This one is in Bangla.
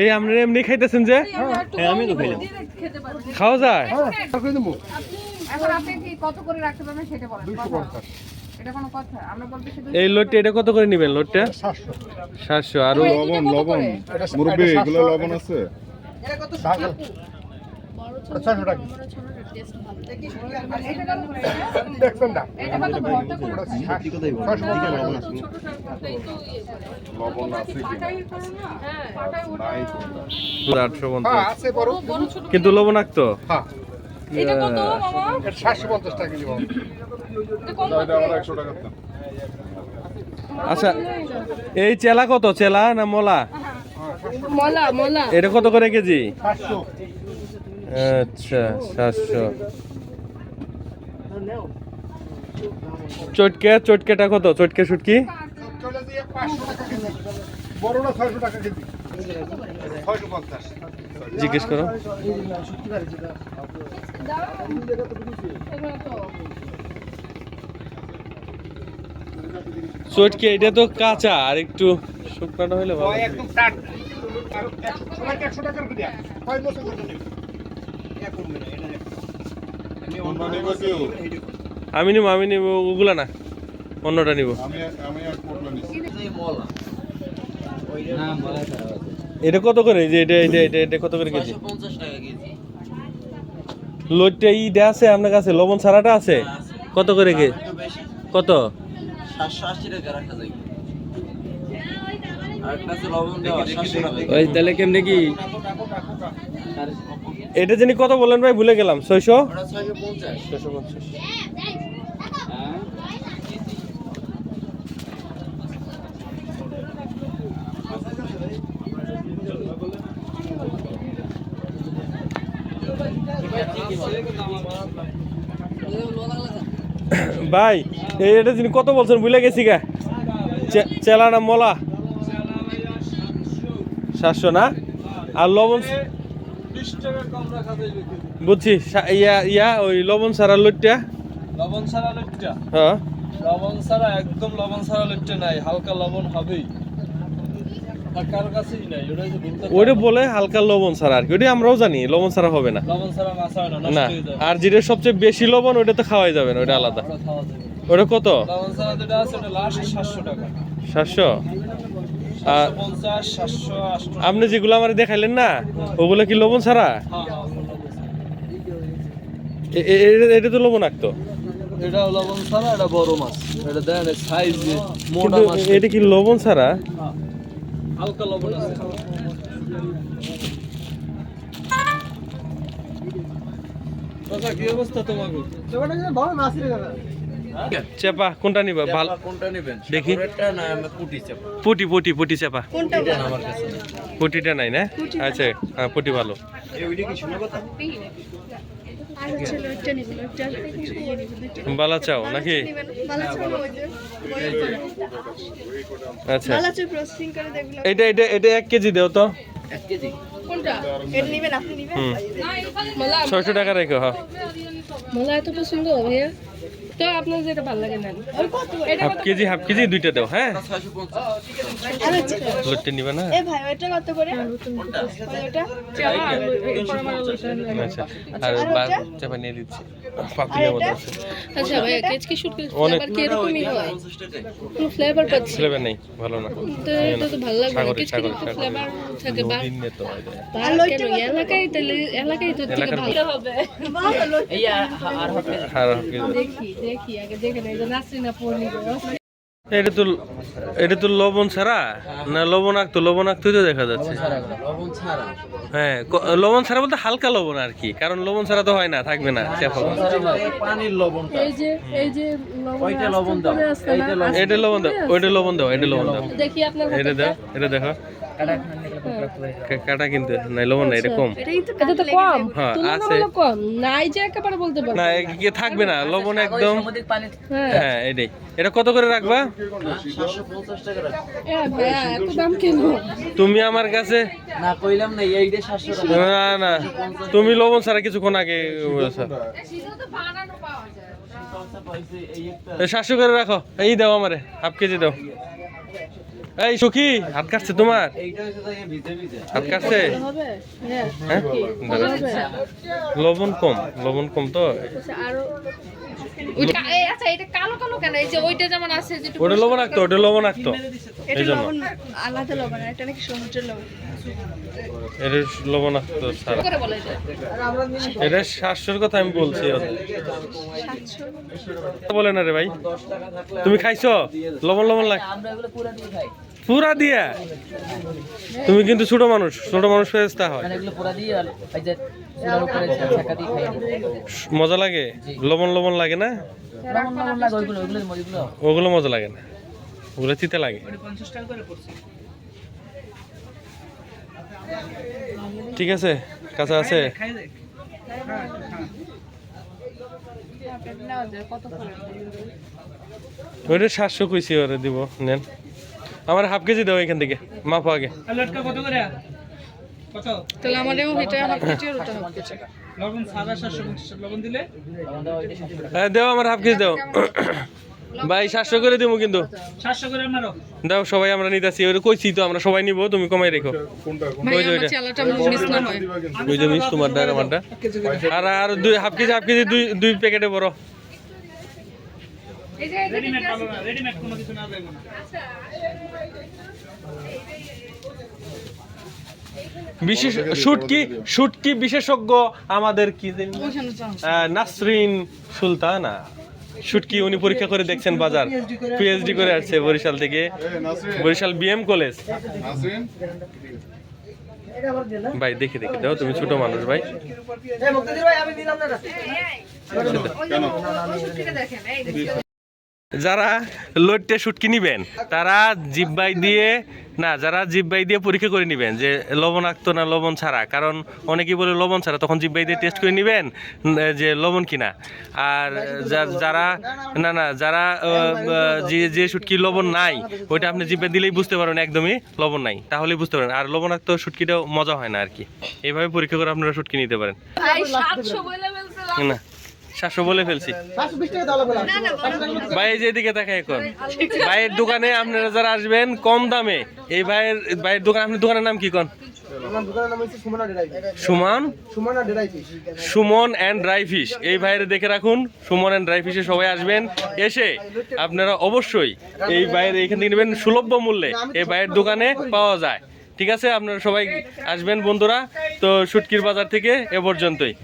এই আপনারা এমনি খাইতেছেন যে? হ্যাঁ আমি তো খাইলাম। খাওয়া যায়? করে দেবো। এখন আপনি কি কত করে রাখতে পারবেন সেটা বলেন। দুইশো কথা। পঞ্চাশ। এটা কোনো কথা। আমরা বলতে শুধু এই লোডটা এটা কত করে নেবেন লোডটা সাতশো। আর মুরব্বী এগুলো লবণ আছে? টাকা? দেখছেন না? হ্যাঁ কিন্তু লবণাক্ত? হ্যাঁ। এটা কত মামা? এটা সাতশো পঞ্চাশ টাকা একশো টাকা আচ্ছা এই চেলা কত? চেলা না মলা? মলা মলা। এটা কত করে কেজি? আচ্ছা সাতশো। চটকে, চটকেটা কত? চটকে শুটকি চলে দিয়ে পাঁচশো টাকা কেজি বড়টা ছয়শো টাকা কেজি ছয়শো পঞ্চাশ জিজ্ঞেস করো। চটকে, এটা তো কাঁচা, আর একটু শুকনাটা হইলে ভালো। একদম টাট। আমি নিব আমি নিব, ওগুলা না। অন্যটা নিব। এটা কত করে? যে এটা এটা এটা এটা কত করে কেজি? লোডটা ইটা আছে, আপনার কাছে? লবণ ছাড়াটা আছে? কত করে কে? কত? সাতশো আশি টাকা রাখা যায় আর একটা আছে লবণ দেওয়া সাতশো টাকা ওই তাহলে কেমনে কি? এটা জানি কত বলেন ভাই, ভুলে গেলাম। ছয়শো? ছয়শো পঞ্চাশ ভাই এটা যিনি কত বলছেন, ভুলে গেছি গা। চেলা না মলা। সাতশো না? আর লবণ বুঝছি ইয়া ইয়া ওই লবণ সারা লোটটা? লবণ সারা লইট্টা হ্যাঁ। লবণ ছাড়া একদম লবণ সারা লইট্টা নাই হালকা লবণ হবেই। ওইটা বলে হালকা লবণ ছাড়া আর কি ওটা আমরাও জানি লবণ ছাড়া হবে না। আর যেটা সবচেয়ে বেশি লবণ ওটা তো খাওয়াই যাবে না ওটা আলাদা। ওটা কত? সাতশো? আপনি যেগুলো আমার দেখাইলেন না ওগুলো কি লবণ ছাড়া? এটা- তো লবণ আঁকতো এটা লবণ ছাড়া এটা বড় মাছ। এটা সাইজ মোটা মাছ। এটা কি লবণ ছাড়া? হালকা লবণ আছে। কি অবস্থা তোমাকে চেপা কোনটা নিবা? ভালো কোনটা নেবেন? দেখি। সাগরেরটা না আমি পুটি পুটি পুটি পুটি চেপা। পুটিটা নাই না? আচ্ছা হ্যাঁ পুটি ভালো। বালা চাও নাকি? আচ্ছা। এটা এটা এটা এক কেজি দেও তো। ছয়শো টাকা রেখো হ্যাঁ। মলা এত পছন্দ ভাইয়া? তো আপনার যেটা ভালো লাগে নেন হাফ কেজি হাফ কেজি দুইটা দেও হ্যাঁ? লোটটা নিবে না? এ ভাই ওইটা কত করে? ওইটা আচ্ছা আর বা- চাপা নিয়ে দিচ্ছি। পাপিয়া মতো আছে আচ্ছা ভাইয়া কেচকি শুট অনেক- ফ্লেভার কি এরকমই হয়? কোনো ফ্লেভার পাচ্ছি? ফ্লেভার নেই ভালো না। তো এটা তো ভালো লাগবে না সাগরে কেচকি ফ্লেভার থাকে বা নে তো। ভালো কেন এলাকায় তাহলে এলাকায় তো ভালো? হবে আর হাফ কেজি দেখি দেখি আগে দেখে না এটা নাসরি পড়লি এটা তো এটা তো লবণ ছাড়া? না লবণ আঁকতো লবণ আঁকতোই তো দেখা যাচ্ছে হ্যাঁ লবণ ছাড়া বলতে হালকা লবণ আর কি কারণ লবণ ছাড়া তো হয় না থাকবে না চেপা। পানির লবণ এই যে এই যে ওইটা লবণ দাও এইটা এটা লবণ দাও ওইটা লবণ দাও এটা লবণ দাও। এটা এটা দেখো। কাটা কিন্তু নাই লবণ না এটা কম। এটা তো কম। হ্যাঁ, আছে। কম। নাই যে একেবারে বলতে পারব না কি থাকবে না লবণ একদম। হ্যাঁ। হ্যাঁ এটাই। এটা কত করে রাখবা? সাতশো পঞ্চাশ টাকা রাখো। এ ভাইয়া এত দাম কেন? তুমি আমার কাছে না কইলাম না এইটা সাতশো টাকা। না না। তুমি লবণ ছাড়া কিছুক্ষণ আগে সাতশো করে রাখো। এই দাও আমারে হাফ কেজি দাও। এই সুখী হাত কাটছে তোমার? হাত কাটছে? হ্যাঁ। লবণ কম লবণ কম তো? আচ্ছা এটা কালো কালো কেন? এই যে ওইটা যেমন আছে যেটা ওটা লবণ রাখতো ওটা লবণ রাখতো এটা এই জন্য। লবণ আলাদা লবণ এটা নাকি সমুদ্রের লবণ। এটা লবণ সারা বলে এটা? এটা সাতশোর কথা আমি বলছি। বলে না রে ভাই। দশ টাকা থাকলে তুমি খাইছো? লবণ লবণ লাগ আমরা এগুলো পুরা দিয়ে খাই। পুরা দিয়া? তুমি কিন্তু ছোট মানুষ ছোট মানুষ ফেরেস্তা হয়। মজা লাগে? লবণ লবণ লাগে না? ওগুলো মজা লাগে না? ওগুলো চিতে লাগে। ঠিক আছে? কাঁচা আছে? ওইটা সাতশো কইছি ওরে দিব নেন। আমার হাফ কেজি দাও এখান থেকে মাপো আগে। তাহলে আমারও এটা হাফ কেজি আর ওটা হাফ কেজি। লবণ দাও ওইটা সাথে হ্যাঁ দেও আমার হাফ কেজি দাও। ভাই সাতশো করে দিব কিন্তু। দাও সবাই আমরা নিতেছি। কইছি তো আমরা সবাই নিব তুমি কমাই রেখো। কোনটা কোনটা ওই। চালাটা মিস না হয়। মিস তোমার ডার আমারটা আর আর দুই হাফ কেজি হাফ কেজি দুই দুই প্যাকেটে বড় এই যে বিশেষ শুটকি শুটকি বিশেষজ্ঞ আমাদের কি না? নাসরিন সুলতানা শুটকি উনি পরীক্ষা করে দেখছেন বাজার। পিএইচডি করে আসছে বরিশাল থেকে। বরিশাল বিএম কলেজ ভাই দেখে দেখে। দাও তুমি ছোট মানুষ ভাই। কেন? যারা লোডটে শুটকি নিবেন তারা জিব্বাই দিয়ে না যারা জিব্বাই দিয়ে পরীক্ষা করে নিবেন যে লবণাক্ত না লবণ ছাড়া। কারণ অনেকেই বলে লবণ ছাড়া তখন জিব্বাই দিয়ে টেস্ট করে নিবেন যে লবণ কিনা। আর যারা না না যারা যে যে শুটকি লবণ নাই ওইটা আপনি জিব্বাই দিলেই বুঝতে পারবেন একদমই লবণ নাই তাহলেই বুঝতে পারেন আর লবণাক্ত শুটকিটাও মজা হয় না আর কি। এইভাবে পরীক্ষা করে আপনারা শুটকি নিতে পারেন। ভাই 700 বলে ফেলছিলাম না। সাতশো বলে ফেলছি। ভাই এই যে এদিকে দেখে এখন। ভাইয়ের দোকানে আপনারা যারা আসবেন কম দামে। এই ভাইয়ের ভাইয়ের দোকান আপনার দোকানের নাম কি কোন? Suman Suman? And dry fish. এই ভাইয়ের দেখে রাখুন সুমন অ্যান্ড ড্রাই ফিশে সবাই আসবেন। এসে আপনারা অবশ্যই এই ভাইয়ের এখান থেকে নেবেন সুলভ্য মূল্যে। এই ভাইয়ের দোকানে পাওয়া যায়। ঠিক আছে আপনারা সবাই আসবেন বন্ধুরা। তো শুটকির বাজার থেকে এ পর্যন্তই।